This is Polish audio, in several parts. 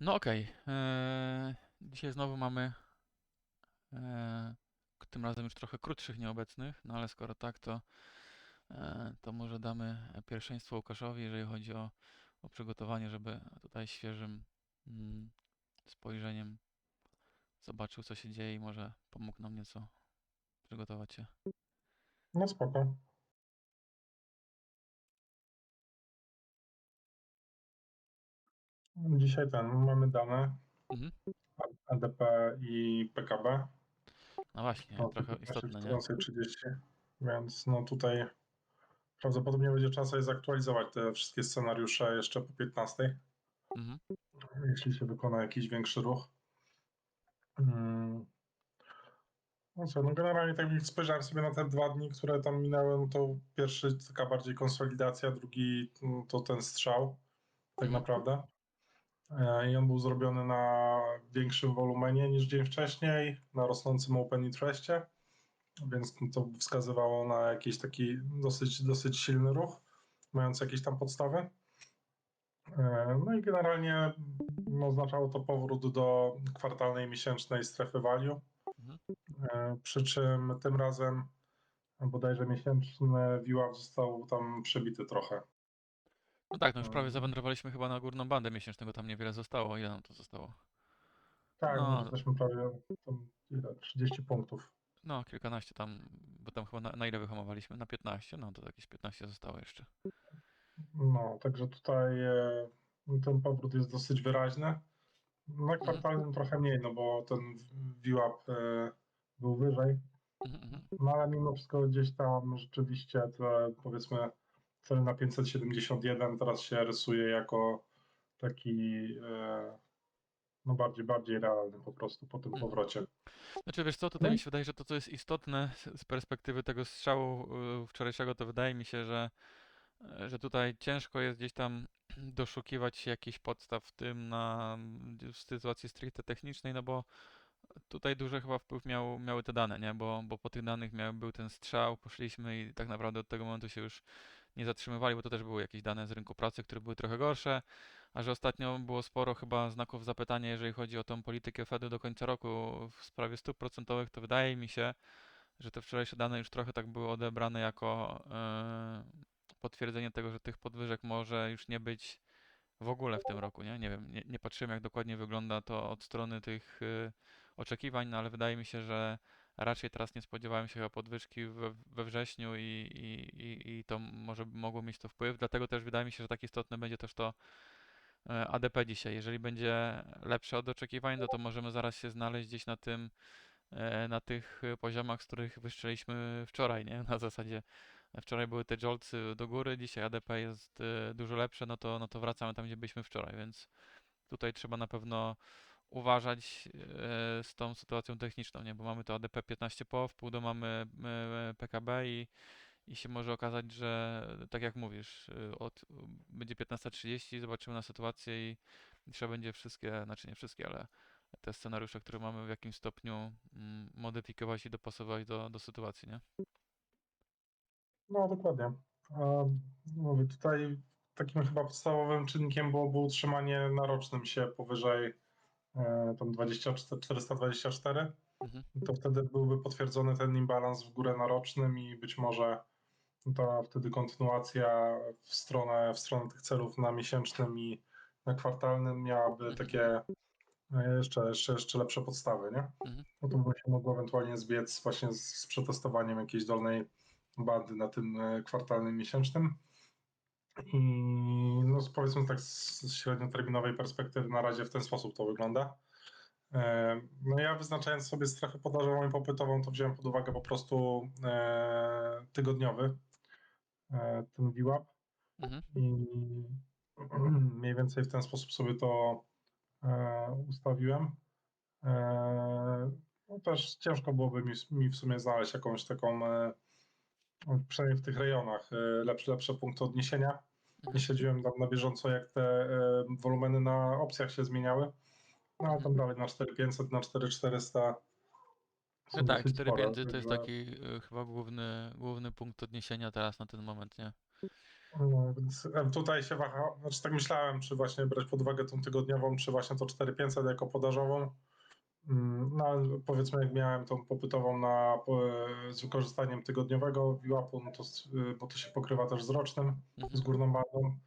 No okej. eee, Dzisiaj znowu mamy k- tym razem już trochę krótszych nieobecnych, no ale skoro tak, to, eee, to może damy pierwszeństwo Łukaszowi, jeżeli chodzi o, o przygotowanie, żeby tutaj świeżym mm, spojrzeniem zobaczył, co się dzieje i może pomógł nam nieco przygotować się. No spoko. Dzisiaj ten, mamy dane Mhm. ADP i PKB. No właśnie, No, trochę 15, istotne, nie? 14.30, więc no tutaj prawdopodobnie będzie czas sobie zaktualizować te wszystkie scenariusze jeszcze po 15, Mhm. jeśli się wykona jakiś większy ruch. Mm. No co, no generalnie tak jak spojrzałem sobie na te dwa dni, które tam minęły, no to pierwszy taka bardziej konsolidacja, drugi no, to ten strzał, tak Mhm. naprawdę. E, I on był zrobiony na większym wolumenie niż dzień wcześniej, na rosnącym open interestie, więc to wskazywało na jakiś taki dosyć, dosyć silny ruch, mający jakieś tam podstawy. E, No i generalnie no, oznaczało to powrót do kwartalnej, miesięcznej strefy value. E, Przy czym tym razem bodajże miesięczny VWAP został tam przebity trochę. No tak, no już prawie Mhm. zawędrowaliśmy chyba na górną bandę miesięcznego, tam niewiele zostało. Ile nam to zostało? Tak, No, no, no. jesteśmy prawie tam, ile, 30 punktów. No, kilkanaście tam, bo tam chyba na, na ile wyhamowaliśmy? Na 15? No to jakieś 15 zostało jeszcze. No, także tutaj e, ten powrót jest dosyć wyraźny. Na kwartalnym trochę mniej, no bo ten VWAP e, był wyżej, Mhm, mhm. no ale mimo wszystko gdzieś tam rzeczywiście te powiedzmy na 571 teraz się rysuje jako taki e, no bardziej, bardziej realny po prostu po tym powrocie. Znaczy wiesz co, tutaj No mi się wydaje, że to co jest istotne z- perspektywy tego strzału y, wczorajszego, to wydaje mi się, że, e, że tutaj ciężko jest gdzieś tam doszukiwać się jakichś podstaw w tym na w sytuacji stricte technicznej, no bo tutaj duży chyba wpływ miał, miały te dane, nie? Bo, bo po tych danych miał, był ten strzał, poszliśmy i tak naprawdę od tego momentu się już nie zatrzymywali, bo to też były jakieś dane z rynku pracy, które były trochę gorsze, a że ostatnio było sporo chyba znaków zapytania, jeżeli chodzi o tą politykę Fedu do końca roku w sprawie stóp procentowych, to wydaje mi się, że te wczorajsze dane już trochę tak były odebrane jako e, potwierdzenie tego, że tych podwyżek może już nie być w ogóle w tym roku, nie? Nie wiem, nie, nie patrzyłem jak dokładnie wygląda to od strony tych y, oczekiwań, no ale wydaje mi się, że raczej teraz nie spodziewałem się chyba podwyżki we, we wrześniu i, i, i, i to może mogło mieć to wpływ. Dlatego też wydaje mi się, że tak istotne będzie też to e, ADP dzisiaj. Jeżeli będzie lepsze od oczekiwań, no to możemy zaraz się znaleźć gdzieś na tym, e, na tych poziomach, z których wyszczeliśmy wczoraj, nie? Na zasadzie e, wczoraj były te jolcy do góry, dzisiaj ADP jest dużo lepsze, no to, no to wracamy tam, gdzie byliśmy wczoraj, więc tutaj trzeba na pewno uważać e, z tą sytuacją techniczną, nie? Bo mamy to ADP 15 po, w pół do mamy e, PKB i, i się może okazać, że tak jak mówisz, e, od, będzie 15.30, zobaczymy na sytuację i, trzeba będzie wszystkie, znaczy nie wszystkie, ale te scenariusze, które mamy w jakimś stopniu mm, modyfikować i dopasować do, do sytuacji, nie? No dokładnie. Mówię, tutaj takim chyba podstawowym czynnikiem byłoby utrzymanie na rocznym się powyżej tam 24, 424. Mhm. To wtedy byłby potwierdzony ten imbalans w górę na rocznym i być może ta wtedy kontynuacja w stronę, w stronę tych celów na miesięcznym i na kwartalnym miałaby Mhm. takie e, jeszcze, jeszcze, jeszcze lepsze podstawy, nie? Mhm. No to by się mogło ewentualnie zbiec właśnie z, z przetestowaniem jakiejś dolnej bandy na tym e, kwartalnym, miesięcznym. I no powiedzmy tak z średnioterminowej perspektywy na razie w ten sposób to wygląda. E, No ja wyznaczając sobie strefę podażową i popytową, to wziąłem pod uwagę po prostu e, tygodniowy e, ten VWAP Mhm. i mniej więcej w ten sposób sobie to e, ustawiłem. E, no też ciężko byłoby mi, mi w sumie znaleźć jakąś taką, e, przynajmniej w tych rejonach, lepsze, lepsze punkty odniesienia. Nie śledziłem tam na bieżąco, jak te e, wolumeny na opcjach się zmieniały. No ale tam dalej na 4500, na 4400. No tak, dosyć 4 spore, pięty to jest taki y, chyba główny, główny punkt odniesienia teraz na ten moment, nie? No, więc e, tutaj się waha, znaczy tak myślałem, czy właśnie brać pod uwagę tą tygodniową, czy właśnie to 4500 jako podażową. Mm, No powiedzmy, jak miałem tą popytową na, z wykorzystaniem tygodniowego VWAP-u, no to, e, bo to się pokrywa też z rocznym, z Mhm. górną bandą,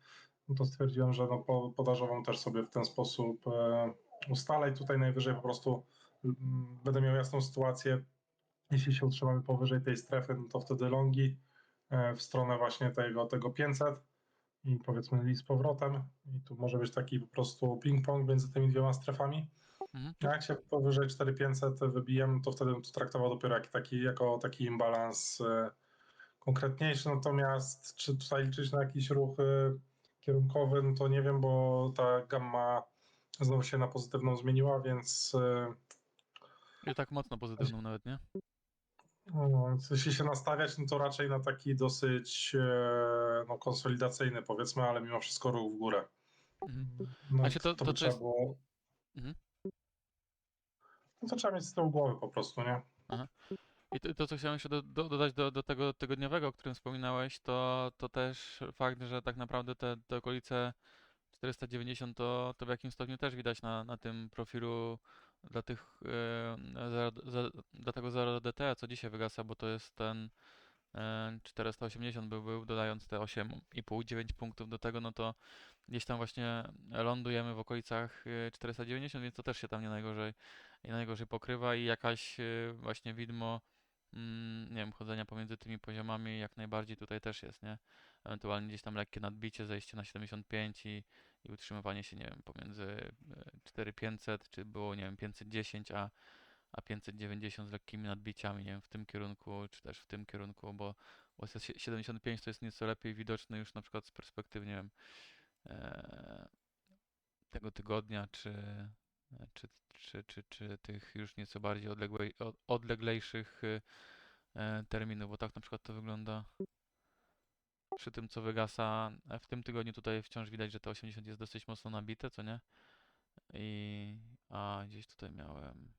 no to stwierdziłem, że no po, podażową też sobie w ten sposób e, ustalę i tutaj najwyżej po prostu mm, będę miał jasną sytuację, jeśli się utrzymamy powyżej tej strefy, no to wtedy longi e, w stronę właśnie tego, tego 500 i powiedzmy list z powrotem i tu może być taki po prostu ping-pong między tymi dwiema strefami. Mhm. Jak się powyżej 4500 wybijemy, to wtedy bym to traktował dopiero jak taki, jako taki imbalans e, konkretniejszy. Natomiast czy tutaj liczyć na jakiś ruch e, kierunkowy, no to nie wiem, bo ta gamma znowu się na pozytywną zmieniła, więc, e, I tak mocno pozytywną nawet, nie? no, jeśli się nastawiać, no to raczej na taki dosyć no, konsolidacyjny powiedzmy, ale mimo wszystko ruch w górę. Mhm. No, A się to- to, to jest- trzeba było... Mhm. No to trzeba mieć z tyłu głowy po prostu, nie? I to, to co chciałem jeszcze do, do, dodać do, do tego tygodniowego, o którym wspominałeś, to, to też fakt, że tak naprawdę te, te okolice 490 to, to w jakim stopniu też widać na, na tym profilu dla tych e, zero, za, dla tego 0DT, co dzisiaj wygasa, bo to jest ten e, 480 był, był dodając te 8,5-9 punktów do tego, no to gdzieś tam właśnie lądujemy w okolicach e, 490, więc to też się tam nie najgorzej, nie najgorzej pokrywa i jakaś e, właśnie widmo mm, nie wiem, chodzenia pomiędzy tymi poziomami jak najbardziej tutaj też jest, nie? Ewentualnie gdzieś tam lekkie nadbicie, zejście na 75 i, i utrzymywanie się, nie wiem, pomiędzy e, 4500, czy było, nie wiem, 510, a, a 590 z lekkimi nadbiciami, nie wiem, w tym kierunku, czy też w tym kierunku, bo, jest 75 to jest nieco lepiej widoczne już na przykład z perspektywy, nie wiem, tego tygodnia, czy, e, czy, czy, czy, czy tych już nieco bardziej odległej, od- odleglejszych y, e, terminów, bo tak na przykład to wygląda przy tym, co wygasa. E, W tym tygodniu tutaj wciąż widać, że te 80 jest dosyć mocno nabite, co nie? I a gdzieś tutaj miałem.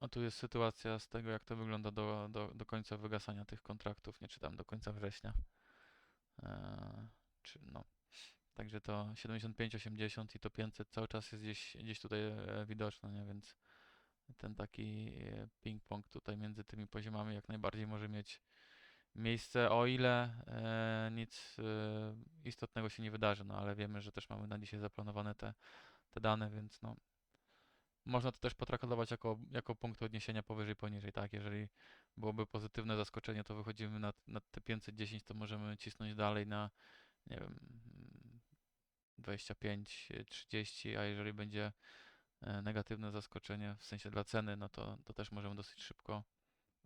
A tu jest sytuacja z tego, jak to wygląda do, do, do końca wygasania tych kontraktów, nie czytam do końca września. E, czy no. Także to 75, 80 i to 500 cały czas jest gdzieś, gdzieś tutaj e, widoczne, nie? Więc ten taki e, ping-pong tutaj między tymi poziomami jak najbardziej może mieć miejsce, o ile e, nic e, istotnego się nie wydarzy, no ale wiemy, że też mamy na dzisiaj zaplanowane te, te dane, więc no można to też potraktować jako, jako punkt odniesienia powyżej, poniżej, tak? Jeżeli byłoby pozytywne zaskoczenie, to wychodzimy na, na te 510, to możemy cisnąć dalej na, nie wiem, mm, 25, e, 30, a jeżeli będzie e, negatywne zaskoczenie w sensie dla ceny, no to, to też możemy dosyć szybko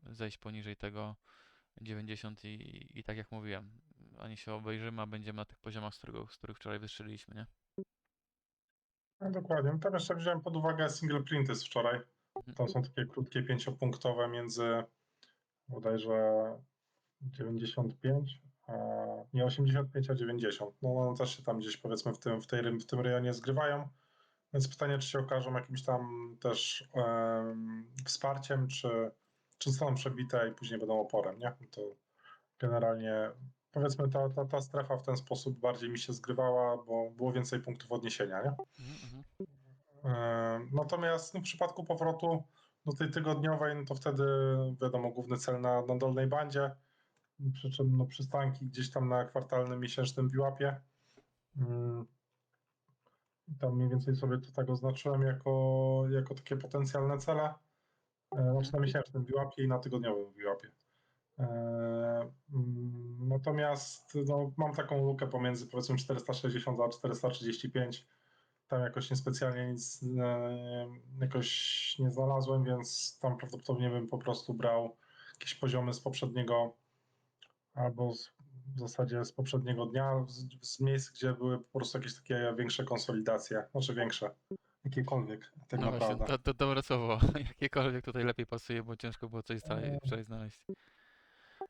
zejść poniżej tego 90 i, i tak jak mówiłem, ani się obejrzymy, a będziemy na tych poziomach, z, którego, z których wczoraj wystrzeliliśmy, nie? No, dokładnie. No, Tam jeszcze wziąłem pod uwagę single printy z wczoraj. Mhm. To są takie krótkie, pięciopunktowe między bodajże 95, a nie 85, a 90. No one też się tam gdzieś powiedzmy w tym, w tej, w tym rejonie zgrywają. Więc pytanie, czy się okażą jakimś tam też em, wsparciem, czy, czy zostaną przebite i później będą oporem, nie? To generalnie powiedzmy ta, ta, ta strefa w ten sposób bardziej mi się zgrywała, bo było więcej punktów odniesienia, nie? Mhm, mhm. E, Natomiast no, w przypadku powrotu do tej tygodniowej, no to wtedy wiadomo, główny cel na, na dolnej bandzie, przy czym no, przystanki gdzieś tam na kwartalnym, miesięcznym biłapie. Mm, Tam mniej więcej sobie to tak oznaczyłem jako, jako takie potencjalne cele. E, Znaczy na miesięcznym biłapie i na tygodniowym biłapie. E, mm, Natomiast no, mam taką lukę pomiędzy powiedzmy 460 a 435 tam jakoś niespecjalnie nic e, jakoś nie znalazłem, więc tam prawdopodobnie bym po prostu brał jakieś poziomy z poprzedniego albo z, w zasadzie z poprzedniego dnia, z, z miejsc, gdzie były po prostu jakieś takie większe konsolidacje, znaczy większe, jakiekolwiek tak No właśnie, naprawdę. to, to dobre słowo. Jakiekolwiek tutaj lepiej pasuje, bo ciężko było coś No. wczoraj znaleźć.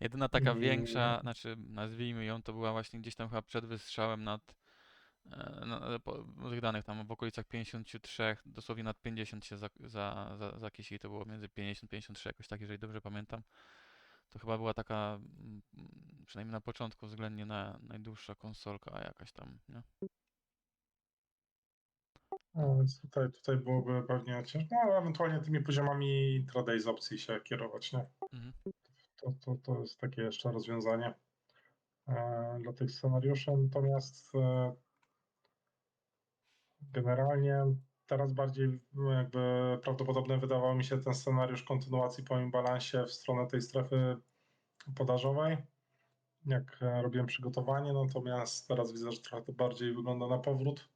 Jedyna taka większa, znaczy nazwijmy ją, to była właśnie gdzieś tam chyba przed wystrzałem nad no, po, tych danych tam w okolicach 53, dosłownie nad 50 się za, za, za, zakisili, to było między 50 53 jakoś tak, jeżeli dobrze pamiętam. to chyba była taka, mm, przynajmniej na początku, względnie na, najdłuższa konsolka jakaś tam, nie? No, więc tutaj, tutaj byłoby pewnie ciężko, no ewentualnie tymi poziomami intraday z opcji się kierować, nie? Mhm. To, to, to jest takie jeszcze rozwiązanie e, dla tych scenariuszy. Natomiast e, generalnie teraz bardziej no, jakby prawdopodobny wydawał mi się ten scenariusz kontynuacji po imbalansie w stronę tej strefy podażowej, jak e, robiłem przygotowanie, natomiast teraz widzę, że trochę to bardziej wygląda na powrót.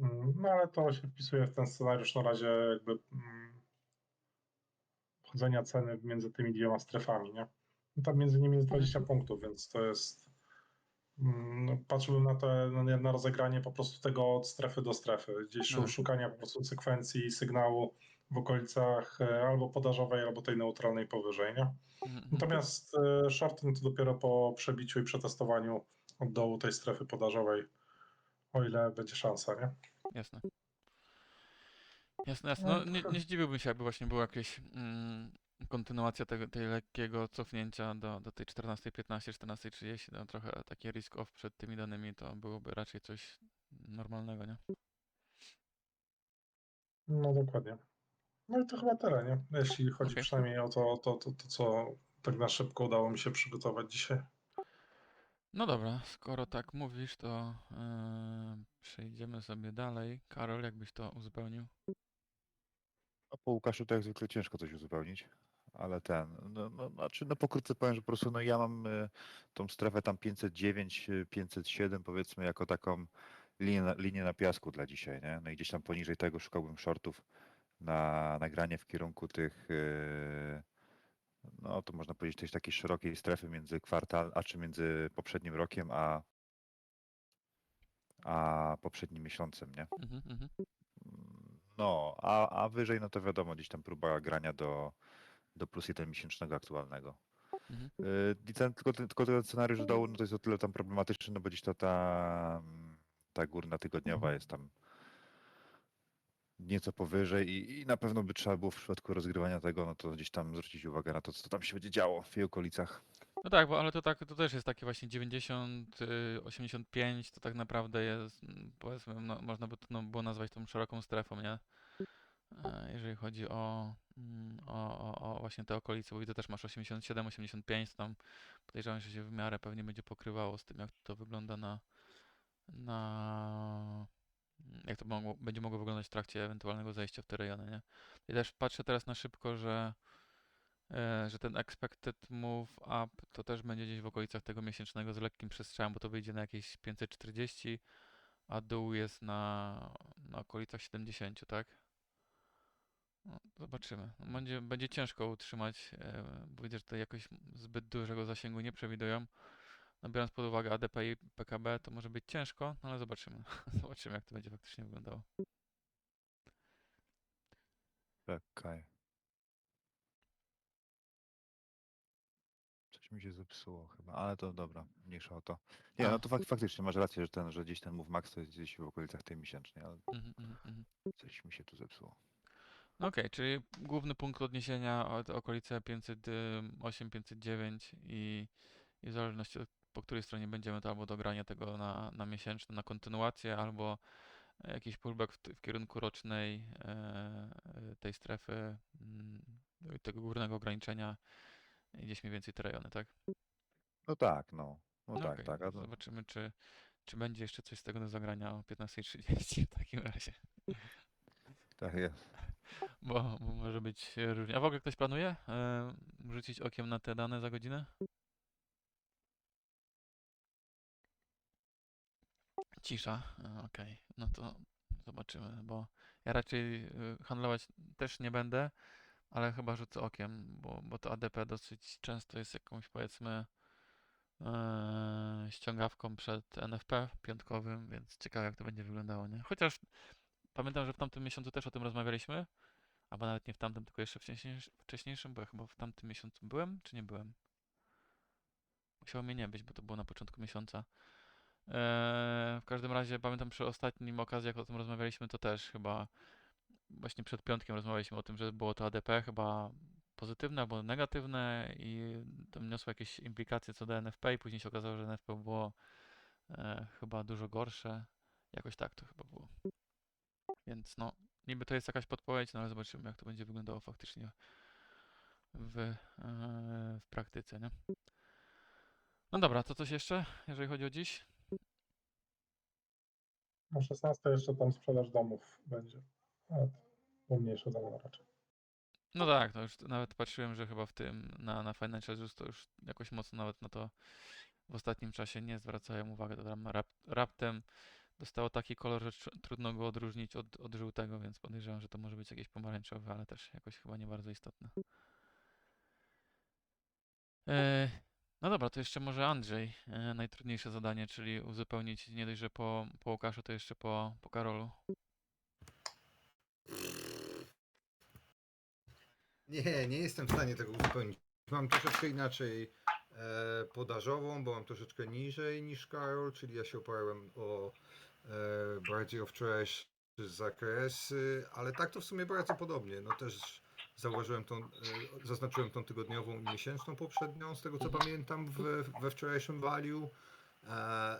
Mm, No ale to się wpisuje w ten scenariusz na razie jakby mm, chodzenia ceny między tymi dwiema strefami, nie? No tam między nimi jest 20 punktów, więc to jest. mm, No, patrzyłbym na to na, rozegranie po prostu tego od strefy do strefy, gdzieś No. szukania po prostu sekwencji sygnału w okolicach e, albo podażowej, albo tej neutralnej powyżej, nie? Mhm, mhm. Natomiast e, shorten to dopiero po przebiciu i przetestowaniu od dołu tej strefy podażowej, o ile będzie szansa, nie? Jasne. Jasne, jasne. No, No, nie, nie zdziwiłbym się, jakby właśnie była jakaś mm, kontynuacja tego, tej lekkiego cofnięcia do, do tej 14.15, 14.30. No, trochę takie risk off przed tymi danymi to byłoby raczej coś normalnego, nie? No dokładnie. No i to chyba tyle, nie? Jeśli chodzi Okej. przynajmniej o to, to, to, to, co tak na szybko udało mi się przygotować dzisiaj. No dobra, skoro tak mówisz, to yy, przejdziemy sobie dalej. Karol, jakbyś to uzupełnił? A po Łukaszu to jak zwykle ciężko coś uzupełnić, ale ten, no, no znaczy no pokrótce powiem, że po prostu no ja mam y, tą strefę tam 509, y, 507 powiedzmy jako taką linię na, linię na piasku dla dzisiaj, nie? No i gdzieś tam poniżej tego szukałbym shortów na nagranie w kierunku tych, y, no to można powiedzieć też takiej szerokiej strefy między kwartal, a czy między poprzednim rokiem, a, a poprzednim miesiącem, nie? Mhm, mhm. No, a, a wyżej, no to wiadomo, gdzieś tam próba grania do, do plus jeden miesięcznego aktualnego. Mhm. Yy, I ten, tylko, ten- tylko ten scenariusz dołu, no to jest o tyle tam problematyczny, no bo gdzieś to ta, mm, ta górna tygodniowa Mhm. jest tam nieco powyżej i, i na pewno by trzeba było w przypadku rozgrywania tego, no to gdzieś tam zwrócić uwagę na to, co tam się będzie działo w jej okolicach. No tak, bo ale to tak, to też jest takie właśnie 90, y, 85, to tak naprawdę jest, mm, powiedzmy, no, można by to no, było nazwać tą szeroką strefą, nie? E, Jeżeli chodzi o, mm, o, o, o właśnie te okolice, bo widzę też masz 87, 85, tam podejrzewam, że się w miarę pewnie będzie pokrywało z tym, jak to wygląda na, na jak to mogło, będzie mogło wyglądać w trakcie ewentualnego zejścia w te rejony, nie? I też patrzę teraz na szybko, że że ten expected move up to też będzie gdzieś w okolicach tego miesięcznego z lekkim przestrzałem, bo to wyjdzie na jakieś 540, a dół jest na, na okolicach 70, tak? No, zobaczymy. No, będzie, będzie ciężko utrzymać, e, bo widzę, że tutaj jakoś zbyt dużego zasięgu nie przewidują. No, biorąc pod uwagę ADP i PKB, to może być ciężko, no ale zobaczymy. Zobaczymy, jak to będzie faktycznie wyglądało. Czekaj. Coś mi się zepsuło chyba, ale to dobra, mniejsza o to. Nie, no to fak, faktycznie masz rację, że ten, że gdzieś ten move max to jest gdzieś w okolicach tej miesięcznej, ale Mhm, mhm, mhm. coś mi się tu zepsuło. No Okej, czyli główny punkt odniesienia od okolice 508, 509 i, i w zależności od po której stronie będziemy, to albo dogranie tego na, na miesięczne, na kontynuację, albo jakiś pullback w, t- w kierunku rocznej e, e, tej strefy, mm, tego górnego ograniczenia gdzieś mniej więcej te rejony, tak? No tak, no. No, No tak, okej, tak. A to, Zobaczymy, czy, czy będzie jeszcze coś z tego do zagrania o 15.30 w takim razie. tak jest. Bo, bo może być e, różnie. A w ogóle ktoś planuje e, rzucić okiem na te dane za godzinę? Cisza. E, Okej, no to zobaczymy, bo ja raczej e, handlować też nie będę, ale chyba rzucę okiem, bo, bo to ADP dosyć często jest jakąś powiedzmy e, ściągawką przed NFP piątkowym, więc ciekawe jak to będzie wyglądało, nie? Chociaż pamiętam, że w tamtym miesiącu też o tym rozmawialiśmy, albo nawet nie w tamtym, tylko jeszcze wcześniejszym, bo ja chyba w tamtym miesiącu byłem, czy nie byłem? Musiało mnie nie być, bo to było na początku miesiąca. Eee, w każdym razie pamiętam przy ostatnim okazji, jak o tym rozmawialiśmy, to też chyba właśnie przed piątkiem rozmawialiśmy o tym, że było to ADP chyba pozytywne albo negatywne i to niosło jakieś implikacje co do NFP i później się okazało, że NFP było e, chyba dużo gorsze. Jakoś tak to chyba było. Więc no, niby to jest jakaś podpowiedź, no ale zobaczymy jak to będzie wyglądało faktycznie w, e, w praktyce, nie? No dobra, to coś jeszcze, jeżeli chodzi o dziś? O 16 jeszcze tam sprzedaż domów będzie. A, Umniejsze domy raczej. No tak, to już nawet patrzyłem, że chyba w tym na, na Financial News to już jakoś mocno nawet na to w ostatnim czasie nie zwracają uwagi. To tam rap, raptem dostało taki kolor, że tr- trudno go odróżnić od, od żółtego, więc podejrzewam, że to może być jakieś pomarańczowe, ale też jakoś chyba nie bardzo istotne. E, no dobra, to jeszcze może Andrzej, e, najtrudniejsze zadanie, czyli uzupełnić nie dość, że po, po Łukaszu, to jeszcze po, po Karolu. Nie, nie jestem w stanie tego uzupełnić. Mam troszeczkę inaczej e, podażową, bo mam troszeczkę niżej niż Karol, czyli ja się oparłem o e, bardziej o wczorajsze zakresy, ale tak to w sumie bardzo podobnie. No też zauważyłem tą, e, zaznaczyłem tą tygodniową i miesięczną poprzednią, z tego co pamiętam w, we wczorajszym value.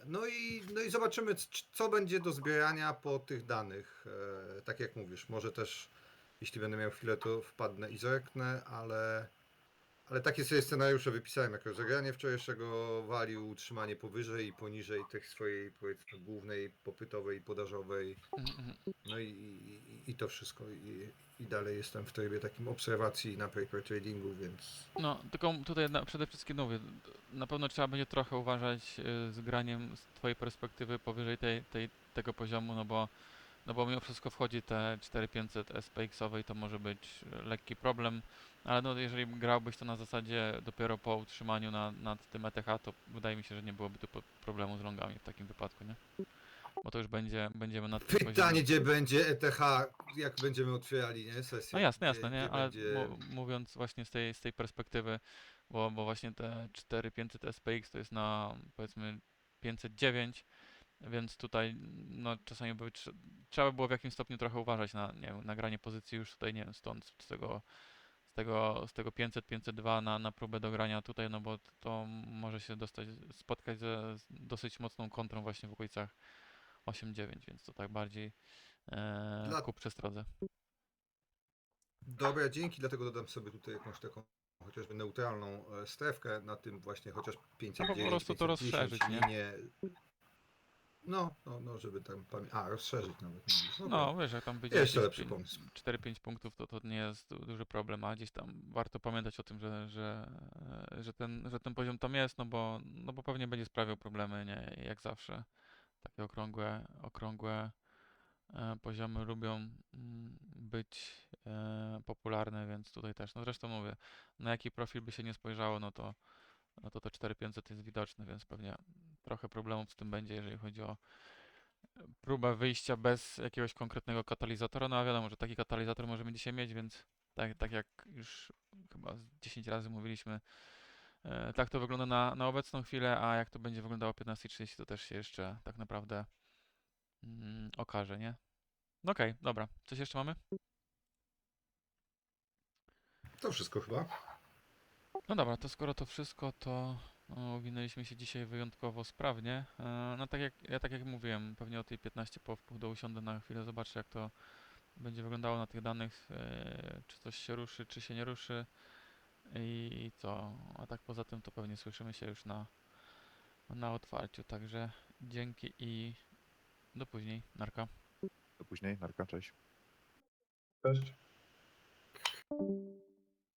No i, no i zobaczymy, co będzie do zbierania po tych danych. E, Tak jak mówisz, może też jeśli będę miał chwilę, to wpadnę i zerknę, ale, ale takie sobie scenariusze wypisałem jako rozegranie wczorajszego value, utrzymanie powyżej i poniżej tych swojej powiedzmy głównej popytowej podażowej. No i, i, i to wszystko. I, I dalej jestem w trybie takim obserwacji na paper tradingu, więc No, tylko tutaj na, przede wszystkim mówię, na pewno trzeba będzie trochę uważać y, z graniem z twojej perspektywy powyżej tej, tej, tego poziomu, no bo, no bo mimo wszystko wchodzi te 4500 SPX-owe i to może być y, lekki problem, ale no jeżeli grałbyś to na zasadzie dopiero po utrzymaniu na, nad tym ETH, to wydaje mi się, że nie byłoby tu problemu z longami w takim wypadku, nie? Bo to już będzie, będziemy na tym poziomie. pytanie, gdzie będzie ETH, jak będziemy otwierali nie, sesję. No jasne, Gdzie- jasne, nie? gdzie Ale będzie- mówiąc właśnie z tej, z tej perspektywy, bo, bo właśnie te 4500 SPX to jest na powiedzmy 509, więc tutaj no czasami by, trze- trzeba by było w jakimś stopniu trochę uważać na nie wiem, nagranie pozycji już tutaj, nie wiem, stąd z tego z tego, z tego 500, 502 na, na próbę dogrania tutaj, no bo to może się dostać, spotkać ze z dosyć mocną kontrą właśnie w okolicach 8-9, więc to tak bardziej e, Dla- ku przestrodze. Dobra, dzięki, dlatego dodam sobie tutaj jakąś taką chociażby neutralną e, strefkę na tym właśnie chociaż 509, prostu to 510 rozszerzyć, nie? No, no, no, żeby tam pamię- A, rozszerzyć nawet. No, dobra. wiesz, jak tam będzie Jeszcze lepszy pię- pomysł. 4-5 punktów, to to nie jest du- duży problem, a gdzieś tam warto pamiętać o tym, że, że, e, że, ten, że ten poziom tam jest, no bo, no bo pewnie będzie sprawiał problemy, nie? Jak zawsze. Takie okrągłe, okrągłe e, poziomy lubią mm, być e, popularne, więc tutaj też. No zresztą mówię, na jaki profil by się nie spojrzało, no to no to, to 4500 jest widoczne, więc pewnie trochę problemów z tym będzie, jeżeli chodzi o próbę wyjścia bez jakiegoś konkretnego katalizatora. No a wiadomo, że taki katalizator możemy dzisiaj mieć, więc tak, tak jak już chyba z 10 razy mówiliśmy, e, tak to wygląda na, na obecną chwilę, a jak to będzie wyglądało 15.30, to też się jeszcze tak naprawdę mm, okaże, nie? No okej, dobra. Coś jeszcze mamy? To wszystko chyba. No dobra, to skoro to wszystko, to no, uwinęliśmy się dzisiaj wyjątkowo sprawnie. E, No tak jak, ja tak jak mówiłem, pewnie o tej 15 po wpół do usiądę na chwilę, zobaczę jak to będzie wyglądało na tych danych, e, czy coś się ruszy, czy się nie ruszy i co. A tak poza tym to pewnie słyszymy się już na, na otwarciu, także dzięki i do później. Narka. Do później, Narka, cześć. Cześć.